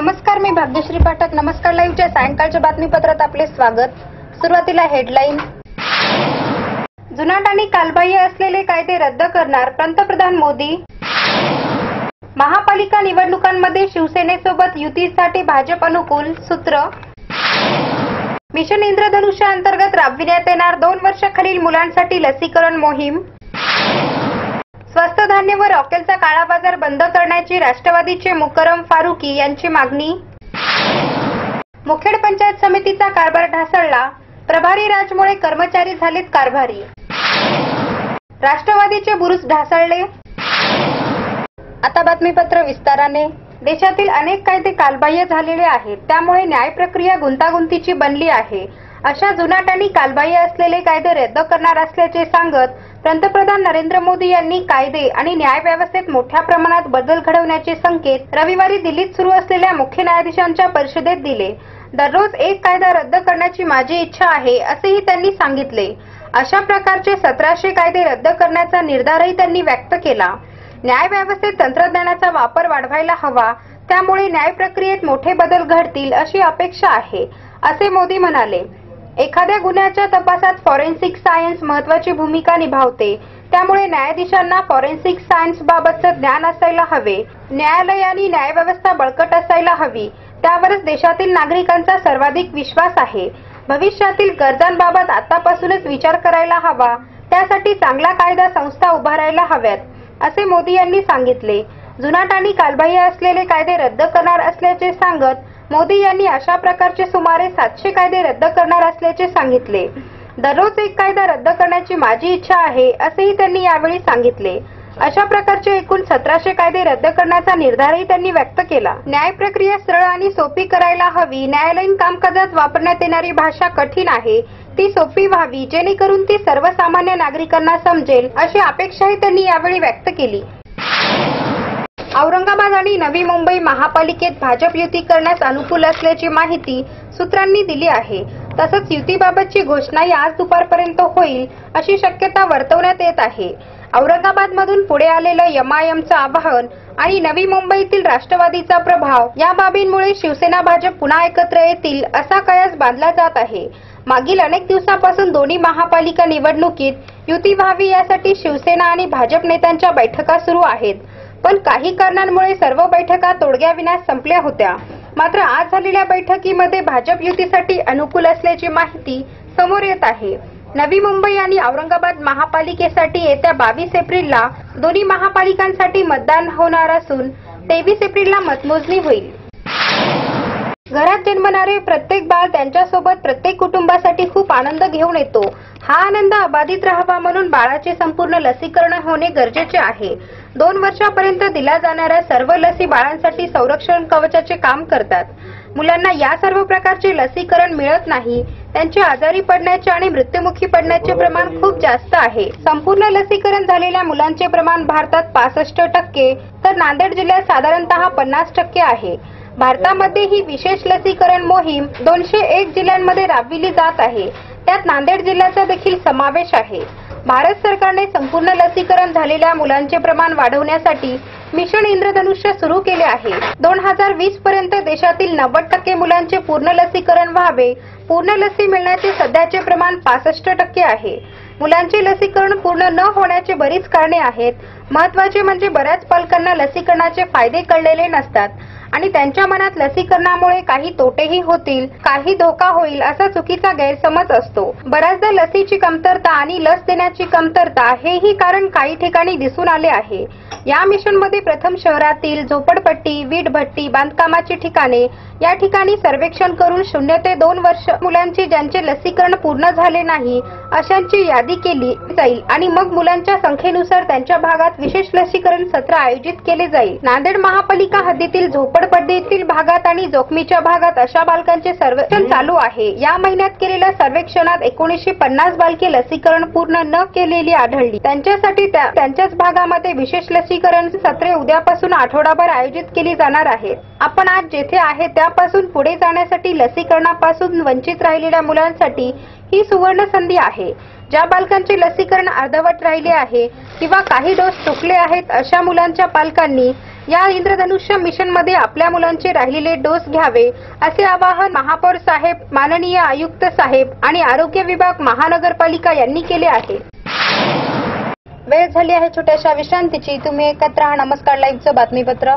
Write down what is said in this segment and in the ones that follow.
नमस्कार मी भाग्यश्री पाठक. नमस्कार लाईव्हच्या सायंकाळच्या बातमीपत्रात आपले स्वागत. सुरुवातीला हेडलाईन. जुनाट आणि कालबाह्य असलेले कायदे रद्द करणार पंतप्रधान मोदी. महापालिका निवडणुकांमध्ये शिवसेनेसोबत युतीसाठी भाजप अनुकूल सूत्र. मिशन इंद्रधनुष्य अंतर्गत राबविण्यात येणार दोन वर्षाखालील मुलांसाठी लसीकरण मोहीम. स्वस्त धान्य व रॉकेलचा काळा बाजार बंद करण्याची राष्ट्रवादीचे मुकरम फारुकी यांची मागणी. मुखेड पंचायत समितीचा कारभार ढासळला. प्रभारी राजमुळे कर्मचारी झालेत कारभारी. राष्ट्रवादीचे बुरुज ढासळले. आता बातमीपत्र विस्ताराने. देशातील अनेक कायदे कालबाह्य झालेले आहेत. त्यामुळे न्याय प्रक्रिया गुंतागुंतीची बनली आहे. अशा जुनाट आणि कालबाह्य असलेले कायदे रद्द करणार असल्याचे सांगत पंतप्रधान नरेंद्र मोदी यांनी कायदे आणि न्याय व्यवस्थेत मोठ्या प्रमाणात बदल घडवण्याचे संकेत रविवारी दिल्लीत सुरू असलेल्या मुख्य न्यायाधीशांच्या परिषदेत दिले. दररोज एक कायदा रद्द करण्याची माझी इच्छा आहे असेही त्यांनी सांगितले. अशा प्रकारचे सतराशे कायदे रद्द करण्याचा निर्धारही त्यांनी व्यक्त केला. न्याय व्यवस्थेत तंत्रज्ञानाचा वापर वाढवायला हवा त्यामुळे न्याय प्रक्रियेत मोठे बदल घडतील अशी अपेक्षा आहे असे मोदी म्हणाले. एखाद्या गुन्ह्याच्या तपासात फॉरेन्सिक सायन्स महत्वाची भूमिका निभावते. त्यामुळे न्यायाधीशांना फॉरेन्सिक सायन्स बाबतचं ज्ञान असायला हवे. न्यायालय आणि न्यायव्यवस्था बळकट असायला हवी. त्यावरच देशातील नागरिकांचा सर्वाधिक विश्वास आहे. भविष्यातील गरजांबाबत आतापासूनच विचार करायला हवा. त्यासाठी चांगला कायदा संस्था उभारायला हव्यात असे मोदी यांनी सांगितले. जुनाट आणि कालबाह्य असलेले कायदे रद्द करणार असल्याचे सांगत मोदी यांनी अशा प्रकारचे सुमारे सातशे कायदे रद्द करणार असल्याचे सांगितले. दररोज एक कायदा रद्द करण्याची माझी इच्छा आहे असेही त्यांनी यावेळी सांगितले. अशा प्रकारचे एकूण सतराशे कायदे रद्द करण्याचा निर्धारही त्यांनी व्यक्त केला. न्याय प्रक्रिया सरळ आणि सोपी करायला हवी न्यायालयीन कामकाजात वापरण्यात येणारी भाषा कठीण आहे ती सोपी व्हावी जेणेकरून ती सर्वसामान्य नागरिकांना समजेल अशी अपेक्षाही त्यांनी यावेळी व्यक्त केली. औरंगाबाद आणि नवी मुंबई महापालिकेत भाजप युती करण्यास अनुकूल असल्याची माहिती सूत्रांनी दिली आहे. तसंच युतीबाबतची घोषणाही आज दुपारपर्यंत होईल अशी शक्यता वर्तवण्यात येत आहे. औरंगाबाद मधून पुढे आलेलं एमआयएमचं आवाहन आणि नवी मुंबईतील राष्ट्रवादीचा प्रभाव या बाबींमुळे शिवसेना भाजप पुन्हा एकत्र येतील असा कयास बांधला जात आहे. मागील अनेक दिवसापासून दोन्ही महापालिका निवडणुकीत युती व्हावी यासाठी शिवसेना आणि भाजप नेत्यांच्या बैठका सुरू आहेत. पण काही कारणांमुळे सर्व बैठका तोडग्याविना संपल्या होत्या. मात्र आज झालेल्या बैठकीमध्ये भाजप युतीसाठी अनुकूल असल्याची माहिती समोर येत आहे. नवी मुंबई आणि औरंगाबाद महापालिकेसाठी येत्या बावीस एप्रिलला दोन्ही महापालिकांसाठी मतदान होणार असून तेवीस एप्रिलला मतमोजणी होईल. घरात जन्मणारे प्रत्येक बाळ त्यांच्यासोबत प्रत्येक कुटुंबासाठी खूप आनंद घेऊन येतो. हा आनंद अबाधित राहावा म्हणून बाळाचे संपूर्ण लसीकरण होणे गरजेचे आहे. दोन वर्षापर्यंत दिल्या जाणाऱ्या सर्व लसी बाळांसाठी संरक्षण कवचाचे काम करतात. मुलांना या सर्व प्रकारचे लसीकरण मिळत नाही. त्यांचे आजारी पडण्याचे आणि मृत्युमुखी पडण्याचे प्रमाण खूप जास्त आहे. संपूर्ण लसीकरण झालेल्या मुलांचे प्रमाण भारतात पासष्ट टक्के तर नांदेड जिल्ह्यात साधारणतः पन्नास टक्के आहे. भारतामध्ये ही विशेष लसीकरण मोहीम दोनशे एक जिल्ह्यांमध्ये राबविली जात आहे. त्यात नांदेड जिल्ह्याचा देखील समावेश आहे. भारत सरकारने संपूर्ण लसीकरण झालेल्या मुलांचे प्रमाण वाढवण्यासाठी मिशन इंद्रधनुष्य सुरू केले आहे. दोन हजार वीस पर्यंत देशातील नव्वद टक्के मुलांचे पूर्ण लसीकरण व्हावे. पूर्ण लसी मिळण्याचे सध्याचे प्रमाण पासष्ट टक्के आहे. मुलांचे लसीकरण पूर्ण न होण्याचे बरीच कारणे आहेत. महत्त्वाचे म्हणजे बऱ्याच पालकांना लसीकरणाचे फायदे कळलेले नसतात. आणि त्यांच्या मनात लसीकरणामुळे काही तोटेही होतील काही धोका होईल असा चुकीचा गैरसमज असतो. बऱ्याचदा लसीची कमतरता आणि लस देण्याची कमतरता हेही कारण काही ठिकाणी दिसून आले आहे. या मिशनमध्ये प्रथम शहरातील झोपडपट्टी वीटभट्टी बांधकामाची ठिकाणे या ठिकाणी सर्वेक्षण करून शून्य ते दोन वर्ष मुलांची ज्यांचे लसीकरण पूर्ण झाले नाही अशांची यादी केली जाईल आणि मग मुलांच्या संख्येनुसार त्यांच्या भागात विशेष लसीकरण सत्र आयोजित केले जाईल. नांदेड महापालिका हद्दीतील झोपड झोपडपट्टीतील भागात आणि जोखमीच्या भागात अशा बालकांचे सर्वेक्षण चालू आहे. या महिन्यात केलेल्या सर्वेक्षणात एकोणीसशे पन्नास बालके लसीकरण पूर्ण न केलेली आढळली. त्यांच्यासाठी त्या- त्यांच्याच भागामध्ये विशेष लसीकरण सत्रे उद्यापासून आठवडाभर आयोजित केली जाणार आहेत. आपण आज जेथे आहे त्यापासून पुढे जाण्यासाठी लसीकरणापासून वंचित राहिलेल्या मुलांसाठी ही सुवर्ण संधी आहे. ज्या बालकांचे लसीकरण अर्धवट राहिले आहे किंवा काही डोस चुकले आहेत अशा मुलांच्या पालकांनी या इंद्रधनुष्य मिशनमध्ये आपल्या मुलांचे राहिलेले डोस घ्यावे असे आवाहन महापौर साहेब माननीय आयुक्त साहेब आणि आरोग्य विभाग महानगरपालिका यांनी केले आहे. वेळ झाली आहे छोट्याशा विश्रांतीची. तुम्ही एकत्र नमस्कार लाईव्हचं बातमीपत्र.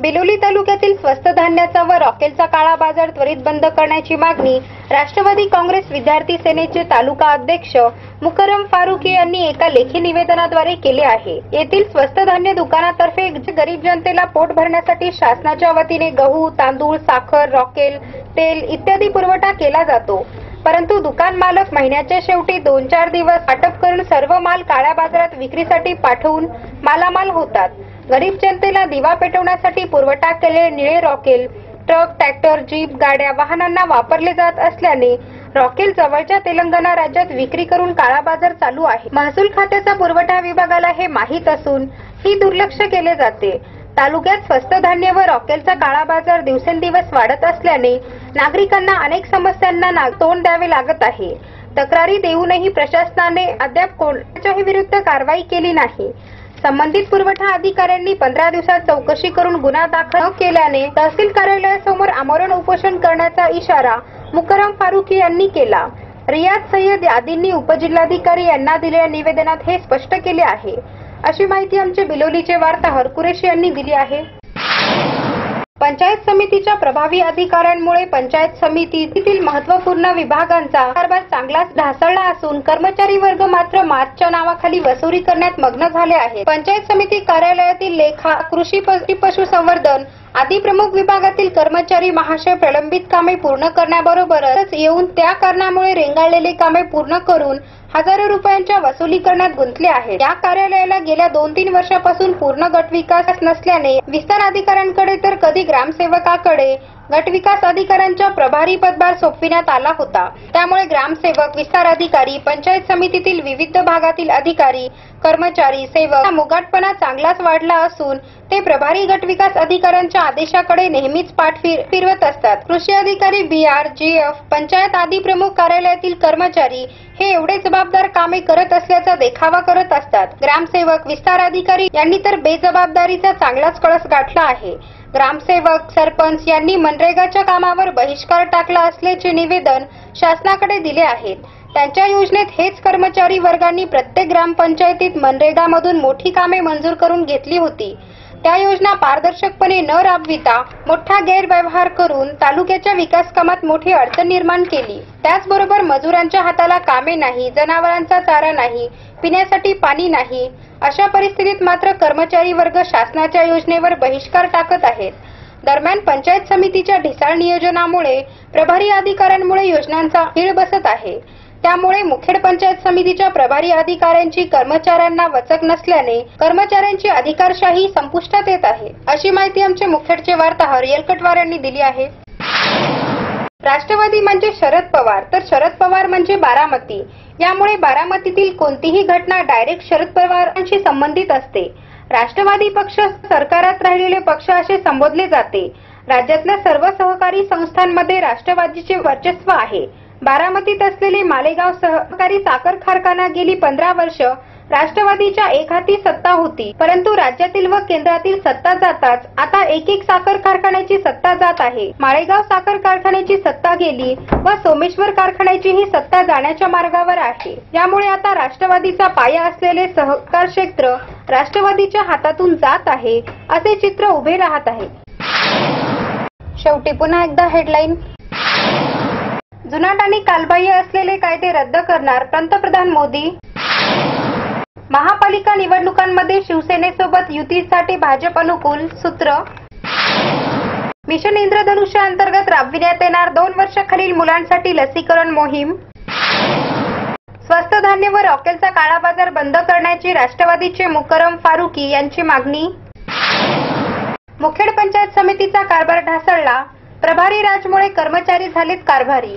बिलोली तालुक्यातील स्वस्त धान्याचा व रॉकेलचा काळा बाजार त्वरित बंद करण्याची मागणी राष्ट्रवादी काँग्रेस विद्यार्थी सेनेचे तालुका अध्यक्ष मुकरम फारुकी यांनी एका लेखी निवेदनाद्वारे केले आहे. येथील स्वस्त धान्य दुकानातर्फे गरीब जनतेला पोट भरण्यासाठी शासनाच्या वतीने गहू तांदूळ साखर रॉकेल तेल इत्यादी पुरवठा केला जातो. परंतु दुकान मालक महिन्याच्या शेवटी दोन चार दिवस वाटप करून सर्व माल काळ्या बाजारात विक्रीसाठी पाठवून मालामाल होतात. गरीब जनतेला दिवा पेटवण्यासाठी पुरवठा केलेले निळे रॉकेल ट्रक ट्रॅक्टर जीप गाड्या वाहनांना वापरले जात असल्याने रॉकेल जवळच्या तेलंगणा राज्यात विक्री करून काळा बाजार चालू आहे. महसूल खात्याचा पुरवठा विभागाला हे माहीत असून ही दुर्लक्ष केले जाते. तालुक्यात स्वस्त धान्य व रॉकेलचा काळा बाजार दिवसेंदिवस वाढत असल्याने नागरिकांना अनेक समस्यांना ना- तोंड द्यावे लागत आहे. तक्रारी देऊनही प्रशासनाने अद्याप कोणाच्याही विरुद्ध कारवाई केली नाही. संबंधित पुरवठा अधिकाऱ्यांनी पंधरा दिवसात चौकशी करून गुन्हा दाखल न केल्याने तहसील कार्यालयासमोर आमरण उपोषण करण्याचा इशारा मुकरम फारुकी यांनी केला. रियाज सय्यद आदींनी उपजिल्हाधिकारी यांना दिलेल्या निवेदनात हे स्पष्ट केले आहे. अशी माहिती आमचे बिलोलीचे वार्ताहर कुरेशी यांनी दिली आहे. पंचायत समितीच्या प्रभावी अधिकाऱ्यांमुळे पंचायत समितीतील महत्त्वपूर्ण विभागांचा कारभार चांगलाच ढासळला असून कर्मचारी वर्ग मात्र मार्चच्या नावाखाली वसुली करण्यात मग्न झाले आहेत. पंचायत समिती कार्यालयातील लेखा कृषी पशुसंवर्धन आदी प्रमुख विभागातील कर्मचारी महाशय प्रलंबित कामे पूर्ण करण्याबरोबरच येऊन त्या कारणामुळे रेंगाळलेली कामे पूर्ण करून हजारो रुपयांच्या वसुली करण्यात गुंतले आहेत. या कार्यालयाला गेल्या दोन तीन वर्षापासून पूर्ण गट विकास नसल्याने विस्तार अधिकाऱ्यांकडे तर कधी ग्रामसेवकाकडे गट विकास अधिकाऱ्यांच्या प्रभारी पदभार सोपविण्यात आला होता. त्यामुळे ग्रामसेवक विस्तार अधिकारी पंचायत समितीतील विविध भागातील अधिकारी कर्मचारी सेवक हा मुगाटपणा चांगलाच वाढला असून ते प्रभारी गट विकास अधिकाऱ्यांच्या आदेशाकडे नेहमीच पाठ फिर- फिरवत असतात. कृषी अधिकारी B R G F panchayat आदी प्रमुख कार्यालयातील कर्मचारी हे एवढे जबाबदार कामे करत असल्याचा देखावा करत असतात. ग्रामसेवक विस्तार अधिकारी यांनी तर बेजबाबदारीचा चांगलाच कळस गाठला आहे. ग्रामसेवक सरपंच यांनी मनरेगाच्या कामावर बहिष्कार टाकला असल्याचे निवेदन शासनाकडे दिले आहेत. त्यांच्या योजनेत हेच कर्मचारी वर्गांनी प्रत्येक ग्रामपंचायतीत मनरेगामधून मोठी कामे मंजूर करून घेतली होती. त्या योजना पारदर्शकपणे न राबविता मोठा गैरव्यवहार करून तालुक्याच्या विकास कामात मोठी अडचण निर्माण केली. त्याचबरोबर मजुरांच्या हाताला कामे नाही जनावरांचा चारा नाही पिण्यासाठी पाणी नाही अशा परिस्थितीत मात्र कर्मचारी वर्ग शासनाच्या योजनेवर बहिष्कार टाकत आहेत. दरम्यान पंचायत समितीच्या ढिसाळ नियोजनामुळे प्रभारी अधिकाऱ्यांमुळे योजनांचा खीळ बसत आहे. त्यामुळे मुखेड पंचायत समितीच्या प्रभारी अधिकाऱ्यांची कर्मचाऱ्यांना वचक नसल्याने कर्मचाऱ्यांची अधिकारशाही संपुष्टात येत आहे. अशी माहिती आमचे मुखेडचे वार्ताहर येलकटवार यांनी दिली आहे. राष्ट्रवादी म्हणजे शरद पवार तर शरद पवार म्हणजे बारामती. यामुळे बारामतीतील कोणतीही घटना डायरेक्ट शरद पवारांशी संबंधित असते. राष्ट्रवादी पक्ष सरकारात राहिलेले पक्ष असे संबोधले जाते. राज्यातल्या सर्व सहकारी संस्थांमध्ये राष्ट्रवादीचे वर्चस्व आहे. बारामतीत असलेले मालेगाव सहकारी साखर कारखाना गेली पंधरा वर्ष राष्ट्रवादीच्या एक हाती सत्ता होती. परंतु राज्यातील व केंद्रातील सत्ता जाताच आता एक एक साखर कारखान्याची सत्ता जात आहे. माळेगाव साखर कारखान्याची सत्ता गेली व सोमेश्वर कारखान्याचीही सत्ता जाण्याच्या मार्गावर आहे. यामुळे आता राष्ट्रवादीचा पाया असलेले सहकार क्षेत्र राष्ट्रवादीच्या हातातून जात आहे असे चित्र उभे राहत आहे. शेवटी पुन्हा एकदा हेडलाईन जुनाट आणि कालबाह्य असलेले कायदे रद्द करणार पंतप्रधान मोदी. महापालिका निवडणुकांमध्ये शिवसेनेसोबत युतीसाठी भाजप अनुकूल सूत्र. मिशन इंद्रधनुष्य अंतर्गत राबविण्यात येणार दोन वर्षाखालील मुलांसाठी लसीकरण मोहीम. स्वस्त धान्य व रॉकेलचा काळा बाजार बंद करण्याची राष्ट्रवादीचे मुकरम फारुकी यांची मागणी. मुखेड पंचायत समितीचा कारभार ढासळला. प्रभारी राजमुळे कर्मचारी झालेत कारभारी.